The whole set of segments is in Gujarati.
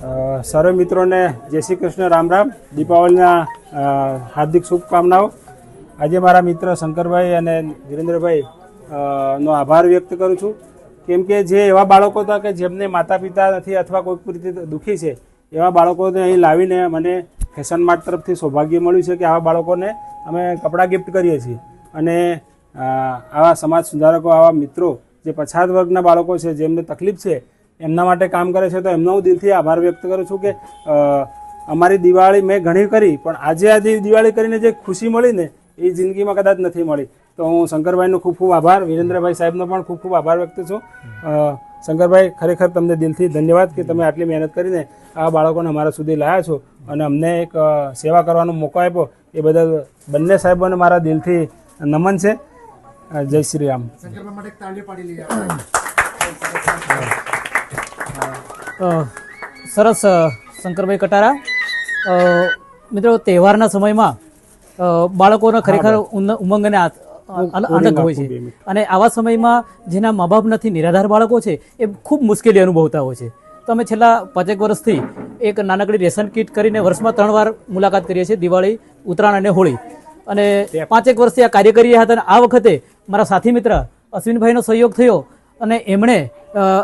સર્વે મિત્રોને જય શ્રી કૃષ્ણ, રામ રામ. દીપાવલીના હાર્દિક શુભકામનાઓ. આજે મારા મિત્ર શંકરભાઈ અને વિરેન્દ્રભાઈ નો આભાર વ્યક્ત કરું છું. કેમ કે જે એવા બાળકો હતા કે જેમને માતા પિતા નથી અથવા કોઈક રીતે દુઃખી છે, એવા બાળકોને અહીં લાવીને મને ફેશન માર્ટ તરફથી સૌભાગ્ય મળ્યું છે કે આવા બાળકોને અમે કપડાં ગિફ્ટ કરીએ છીએ. અને આવા સમાજ સુધારકો, આવા મિત્રો જે પછાત વર્ગના બાળકો છે, જેમને તકલીફ છે એમના માટે કામ કરે છે, તો એમનો હું દિલથી આભાર વ્યક્ત કરું છું કે અમારી દિવાળી મેં ઘણી કરી, પણ આજે આજે દિવાળી કરીને જે ખુશી મળી ને, એ જિંદગીમાં કદાચ નથી મળી. તો હું શંકરભાઈનો ખૂબ ખૂબ આભાર, વિરેન્દ્રભાઈ સાહેબનો પણ ખૂબ ખૂબ આભાર વ્યક્ત છું. શંકરભાઈ, ખરેખર તમને દિલથી ધન્યવાદ કે તમે આટલી મહેનત કરીને આ બાળકોને અમારા સુધી લાવ્યા છો અને અમને એક સેવા કરવાનો મોકો આપ્યો. એ બદલ બંને સાહેબોને મારા દિલથી નમન છે. જય શ્રી રામ. શંકરભાઈ માટે તાળી પાડી લઈએ સરસ શંકરભાઈ કટારા. મિત્રો તહેવારના સમયમાં બાળકોના ખરેખર ઉમંગ અને આનંદ હોય છે. અને આવા સમયમાં જેના મા બાપ નથી નિરાધાર બાળકો છે એ ખૂબ મુશ્કેલી અનુભવતા હોય છે. તો અમે છેલ્લા પાંચેક વર્ષથી એક નાનકડી રેશન કીટ કરીને વર્ષમાં ત્રણ વાર મુલાકાત કરીએ છીએ દિવાળી ઉત્તરાયણ અને હોળી. અને પાંચેક વર્ષથી આ કાર્ય કરી રહ્યા હતા અને આ વખતે મારા સાથી મિત્ર અશ્વિનભાઈનો સહયોગ થયો અને એમણે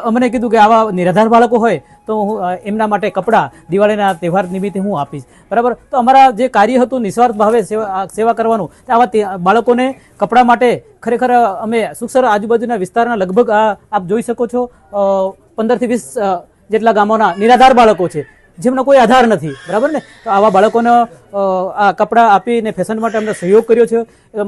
અમને કીધું કે આવા નિરાધાર બાળકો હોય તો હું એમના માટે કપડાં, દિવાળીના તહેવાર નિમિત્તે હું આપીશ. બરાબર? તો અમારા જે કાર્ય હતું નિસ્વાર્થ ભાવે સેવા સેવા કરવાનું આવા બાળકોને કપડાં માટે ખરેખર અમે સુખસર આજુબાજુના વિસ્તારના લગભગ આપ જોઈ શકો છો પંદરથી વીસ જેટલા ગામોના નિરાધાર બાળકો છે. જેમનો કોઈ આધાર નથી, બરાબર ને? તો આવા બાળકોને આ કપડાં આપીને ફેશન માટે અમને સહયોગ કર્યો છે.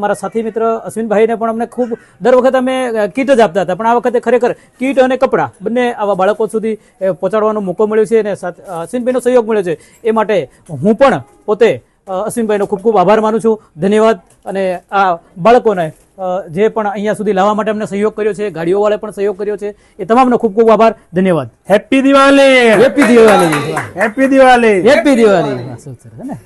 મારા સાથી મિત્ર અશ્વિનભાઈને પણ અમને ખૂબ, દર વખત અમે કીટ જ આપતા હતા. પણ આ વખતે ખરેખર કીટ અને કપડાં, બંને આવા બાળકો સુધી પહોંચાડવાનો મોકો મળ્યો છે અને અશ્વિનભાઈનો સહયોગ મળ્યો છે. એ માટે હું પણ પોતે અશ્વિનભાઈનો ખૂબ ખૂબ આભાર માનું છું. ધન્યવાદ. અને આ બાળકોને જે પણ અહીંયા સુધી લાવવા માટે અમને સહયોગ કર્યો છે ગાડીઓવાળાએ પણ સહયોગ કર્યો છે એ તમામનો ખૂબ ખૂબ આભાર ધન્યવાદ. Happy Diwali happy Diwali happy Diwali happy Diwali સરસ, સરસ, ને?